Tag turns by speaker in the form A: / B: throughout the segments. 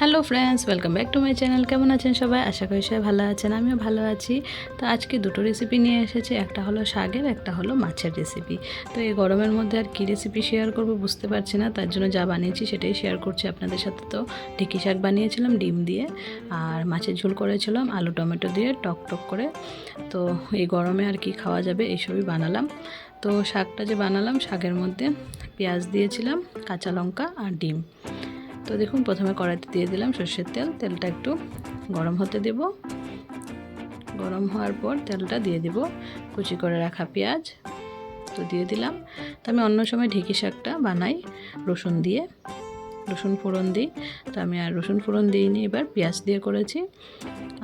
A: Hello friends welcome back to my channel কেমন আছেন সবাই? আশা করি সবাই ভালো আছেন, আমিও ভালো আছি। তো আজকে দুটো রেসিপি নিয়ে এসেছি, একটা হলো শাকের, একটা হলো মাছের রেসিপি তো এই গরমের মধ্যে আর কী রেসিপি শেয়ার করব বুঝতে পারছি না, তার জন্য যা বানিয়েছি সেটাই শেয়ার করছি আপনাদের সাথে। তো ঢেঁকি শাক বানিয়েছিলাম, ডিম দিয়ে, আর মাছের ঝোল করেছিলাম, আলু টমেটো দিয়ে টক টক করে। তো এই গরমে আর কি খাওয়া যাবে, এইসবই বানালাম। তো শাকটা যে বানালাম, শাকের মধ্যে পেঁয়াজ দিয়েছিলাম, কাঁচা লঙ্কা আর ডিম। তো দেখুন, প্রথমে কড়াইতে দিয়ে দিলাম সর্ষের তেল। তেলটা একটু গরম হতে দেব। গরম হওয়ার পর তেলটা দিয়ে দিব। কুচি করে রাখা পেঁয়াজ, তো দিয়ে দিলাম। তো আমি অন্য সময় ঢেঁকি শাকটা বানাই, রসুন দিয়ে। রসুন ফোড়ন দিই। তো আমি আর রসুন ফোড়ন দিইনি, এবার পেঁয়াজ দিয়ে করেছি।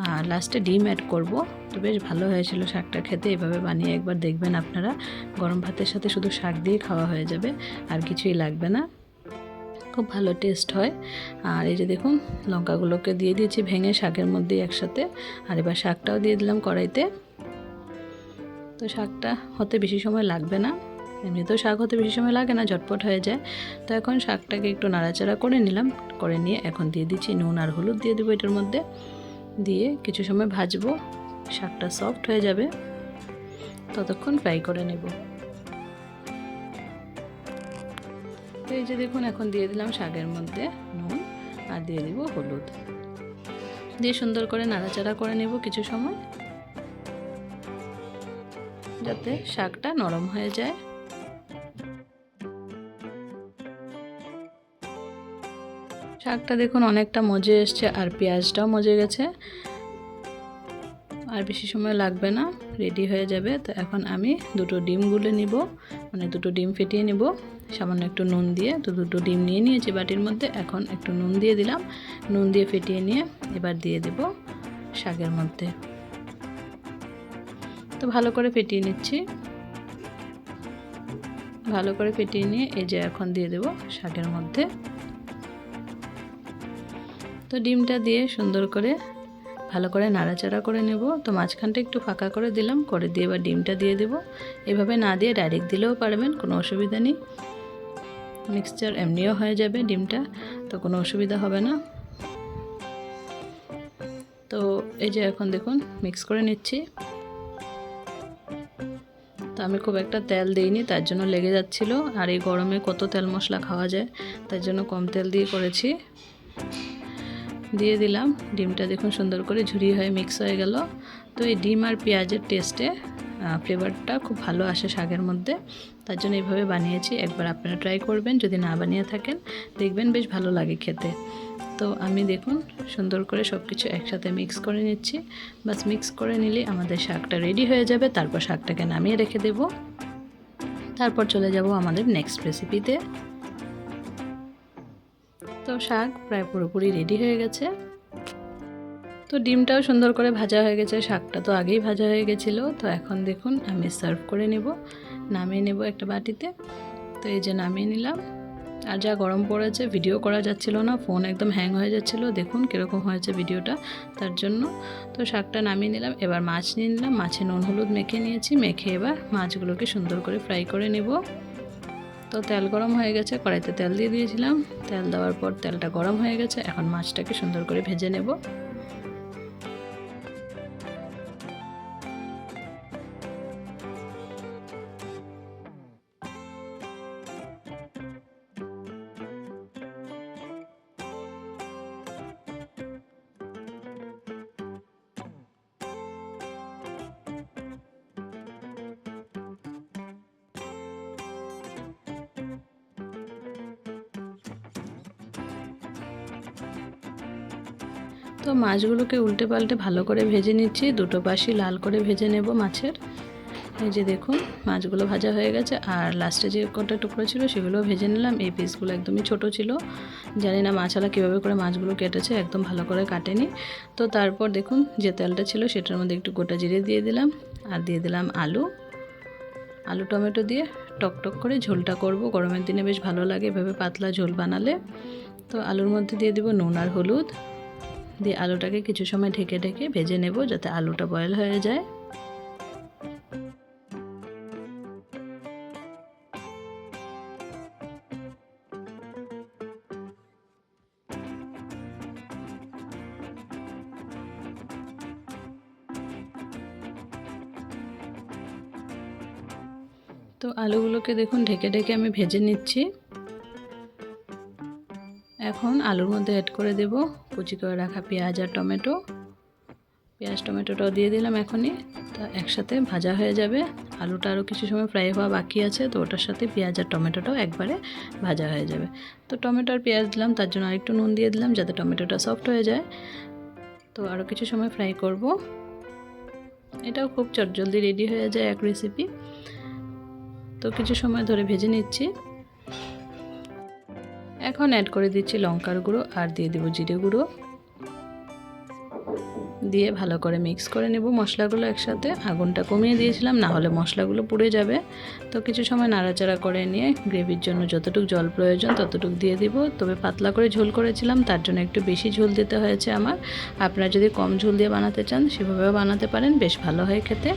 A: আর লাস্টে ডিম অ্যাড করব। তো বেশ ভালো হয়েছিল শাকটা খেতে। এভাবে বানিয়ে একবার দেখবেন আপনারা। গরম ভাতের সাথে শুধু শাক দিয়ে খাওয়া হয়ে যাবে। আর কিছুই লাগবে না। খুব ভালো টেস্ট হয়। আর এই যে দেখুন, লঙ্কাগুলোকে দিয়ে দিয়েছি ভেঙে শাকের মধ্যে একসাথে। আর এবার শাকটাও দিয়ে দিলাম কড়াইতে। তো শাকটা হতে বেশি সময় লাগবে না। এমনিতেও শাক হতে বেশি সময় লাগে না, ঝটপট হয়ে যায়। তো এখন শাকটাকে একটু নাড়াচাড়া করে নিলাম, করে নিয়ে এখন দিয়ে দিচ্ছি নুন আর হলুদ দিয়ে দেবো এটার মধ্যে। দিয়ে কিছু সময় ভাজবো, শাকটা সফট হয়ে যাবে। ততক্ষণ ফ্রাই করে নেব। তো এই যে দেখুন এখন দিয়ে দিলাম শাকের মধ্যে নুন আর দিয়ে দিব হলুদ। দিয়ে সুন্দর করে নাড়াচাড়া করে নেব কিছু সময় যাতে শাকটা নরম হয়ে যায়। শাকটা দেখুন অনেকটা মজে এসছে আর পেঁয়াজটাও মজে গেছে। আর বেশি সময় লাগবে না রেডি হয়ে যাবে। তো এখন আমি দুটো ডিম গুলে নিব মানে দুটো ডিম ফেটিয়ে নিব। সামান্য একটু নুন দিয়ে, তো দুটো ডিম নিয়ে নিয়েছি বাটির মধ্যে। এখন একটু নুন দিয়ে দিলাম। নুন দিয়ে ফেটিয়ে নিয়ে এবার দিয়ে দেব শাকের মধ্যে। তো ভালো করে ফেটিয়ে নিচ্ছি। ভালো করে ফেটিয়ে নিয়ে এই যে এখন দিয়ে দেব শাকের মধ্যে। তো ডিমটা দিয়ে সুন্দর করে ভালো করে নাড়াচাড়া করে নেব। তো মাঝখানটা একটু ফাঁকা করে দিলাম, করে দিয়ে এবার ডিমটা দিয়ে দেব। এভাবে না দিয়ে ডাইরেক্ট দিলেও পারবেন, কোনো অসুবিধা নেই। মিক্সচার এমনিও হয়ে যাবে ডিমটা, তো কোনো অসুবিধা হবে না। তো এই যে এখন দেখুন মিক্স করে নিচ্ছি। তো আমি খুব একটা তেল দিইনি, তার জন্য লেগে যাচ্ছিল। আর এই গরমে কত তেল মশলা খাওয়া যায়, তার জন্য কম তেল দিয়ে করেছি। দিয়ে দিলাম। ডিমটা দেখুন সুন্দর করে ঝুরি হয়ে মিক্স হয়ে গেল। তো এই ডিম আর পেঁয়াজের টেস্টে ফ্লেভারটা খুব ভালো আসে শাকের মধ্যে। তার জন্য এইভাবে বানিয়েছি। একবার আপনারা ট্রাই করবেন। যদি না বানিয়ে থাকেন, দেখবেন বেশ ভালো লাগে খেতে। তো আমি দেখুন সুন্দর করে সব কিছু একসাথে মিক্স করে নিচ্ছি। বাস মিক্স করে নিলে আমাদের শাকটা রেডি হয়ে যাবে। তারপর শাকটাকে নামিয়ে রেখে দেব। তারপর চলে যাব আমাদের নেক্সট রেসিপিতে তো শাক প্রায় পুরোপুরি রেডি হয়ে গেছে। তো ডিমটাও সুন্দর করে ভাজা হয়ে গেছে, শাকটা তো আগেই ভাজা হয়ে গেছিল। তো এখন দেখুন, আমি সার্ভ করে নেব। নামিয়ে নেব একটা বাটিতে। তো এই যে নামিয়ে নিলাম। আর যা গরম পড়েছে ভিডিও করা যাচ্ছিল না ফোন একদম হ্যাং হয়ে যাচ্ছিল। দেখুন কীরকম হয়েছে ভিডিওটা তার জন্য। তো শাকটা নামিয়ে নিলাম। এবার মাছ নিয়ে নিলাম। মাছে নুন হলুদ মেখে নিয়েছি। মেখে এবার মাছগুলোকে সুন্দর করে ফ্রাই করে নেব। তো তেল গরম হয়ে গেছে, কড়াইতে তেল দিয়ে দিয়েছিলাম। তেল দেওয়ার পর তেলটা গরম হয়ে গেছে, এখন মাছটাকে সুন্দর করে ভেজে নেব। তো মাছগুলোকে উল্টে পাল্টে ভালো করে ভেজে নিচ্ছি। দুটো পাশি লাল করে ভেজে নেব মাছের। এই যে দেখুন, মাছগুলো ভাজা হয়ে গেছে। আর লাস্টে যে কটা টুকরো ছিল সেগুলো ভেজে নিলাম। এই পিসগুলো একদমই ছোট ছিল। জানি না মাছালা কীভাবে করে মাছগুলো কেটেছে, একদম ভালো করে কাটেনি। তো তারপর দেখুন, যে তেলটা ছিল সেটার মধ্যে একটু গোটা জিরে দিয়ে দিলাম। আর দিয়ে দিলাম আলু। আলু টমেটো দিয়ে টক টক করে ঝোলটা করব। গরমের দিনে বেশ ভালো লাগে এভাবে পাতলা ঝোল বানালে। তো আলুর মধ্যে দিয়ে দিব নুন আর হলুদ। দিয়ে আলুটাকে কিছু সময় ঢেকে ঢেকে ভেজে নেব যাতে আলুটা বয়েল হয়ে যায়। তো আলুগুলোকে দেখুন ঢেকে ঢেকে আমি ভেজে নিচ্ছি। এখন আলুর মধ্যে অ্যাড করে দেব কুচি করে রাখা পেঁয়াজ আর টমেটো। পেঁয়াজ, টমেটোটাও দিয়ে দিলাম এখনই। তা একসাথে ভাজা হয়ে যাবে। আলুটা আরও কিছু সময় ফ্রাই হওয়া বাকি আছে, তো ওটার সাথে পেঁয়াজ আর টমেটোটাও একবারে ভাজা হয়ে যাবে। তো টমেটো আর পেঁয়াজ দিলাম, তার জন্য আরেকটু নুন দিয়ে দিলাম যাতে টমেটোটা সফট হয়ে যায়। তো আরও কিছু সময় ফ্রাই করব। এটাও খুব চটজলদি রেডি হয়ে যায় এক রেসিপি তো কিছু সময় ধরে ভেজে নিচ্ছি। এখন অ্যাড করে দিচ্ছি লঙ্কার গুঁড়ো আর দিয়ে দেবো জিরে গুঁড়ো। দিয়ে ভালো করে মিক্স করে নেব মশলাগুলো একসাথে। আগুনটা কমিয়ে দিয়েছিলাম, না হলে মশলাগুলো পুড়ে যাবে। তো কিছু সময় নাড়াচাড়া করে নিয়ে গ্রেভির জন্য যতটুকু জল প্রয়োজন ততটুকু দিয়ে দিব। তবে পাতলা করে ঝোল করেছিলাম, তার জন্য একটু বেশি ঝোল দিতে হয়েছে আমার। আপনারা যদি কম ঝোল দিয়ে বানাতে চান, সেভাবেও বানাতে পারেন, বেশ ভালো হয় খেতে।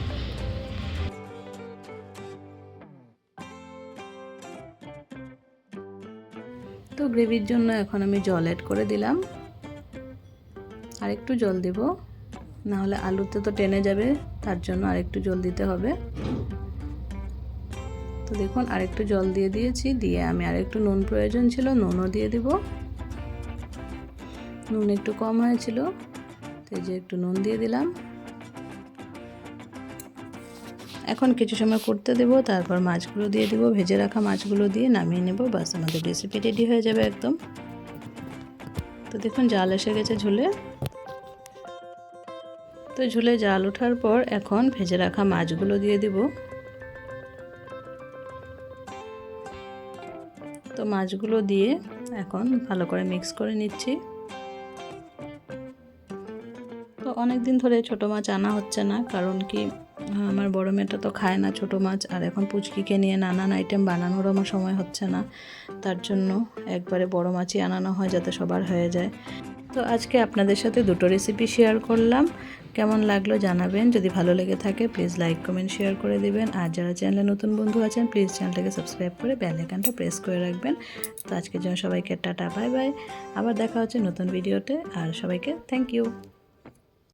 A: তো গ্রেভির জন্য এখন আমি জল অ্যাড করে দিলাম। আর একটু জল দেব না হলে আলুতে তো টেনে যাবে, তার জন্য আরেকটু জল দিতে হবে। তো দেখুন আরেকটু জল দিয়ে দিয়েছি, দিয়ে আমি আরেকটু নুন প্রয়োজন ছিল, নুনও দিয়ে দিব। নুন একটু কম হয়েছিল, তো যে একটু নুন দিয়ে দিলাম। এখন কিছু সময় করতে দেব, তারপর মাছগুলো দিয়ে দিব, ভেজে রাখা মাছগুলো দিয়ে নামিয়ে নেব, বাস আমাদের রেসিপি রেডি হয়ে যাবে একদম। তো দেখুন, জাল এসে গেছে ঝুলে। তো ঝুলে জাল ওঠার পর এখন ভেজে রাখা মাছগুলো দিয়ে দিব। তো মাছগুলো দিয়ে এখন ভালো করে মিক্স করে নিচ্ছি। তো অনেক দিন ধরে ছোট মাছ আনা হচ্ছে না, কারণ কি আমার বড় মেয়েটা তো খায় না, ছোট মাছ। আর এখন পুচকিকে নিয়ে নানান আইটেম বানানোর আমার সময় হচ্ছে না। তার জন্য একবারে বড় মাছই আনানো হয় যাতে সবার হয়ে যায়। তো আজকে আপনাদের সাথে দুটো রেসিপি শেয়ার করলাম। কেমন লাগল জানাবেন। যদি ভালো লেগে থাকে প্লিজ লাইক কমেন্ট শেয়ার করে দিবেন। আর যারা চ্যানেলে নতুন বন্ধু আছেন প্লিজ চ্যানেলটাকে সাবস্ক্রাইব করে বেল আইকনটা প্রেস করে রাখবেন। তো আজকের জন্য সবাইকে টাটা বাই বাই আবার দেখা হচ্ছে নতুন ভিডিওতে আর সবাইকে থ্যাংক ইউ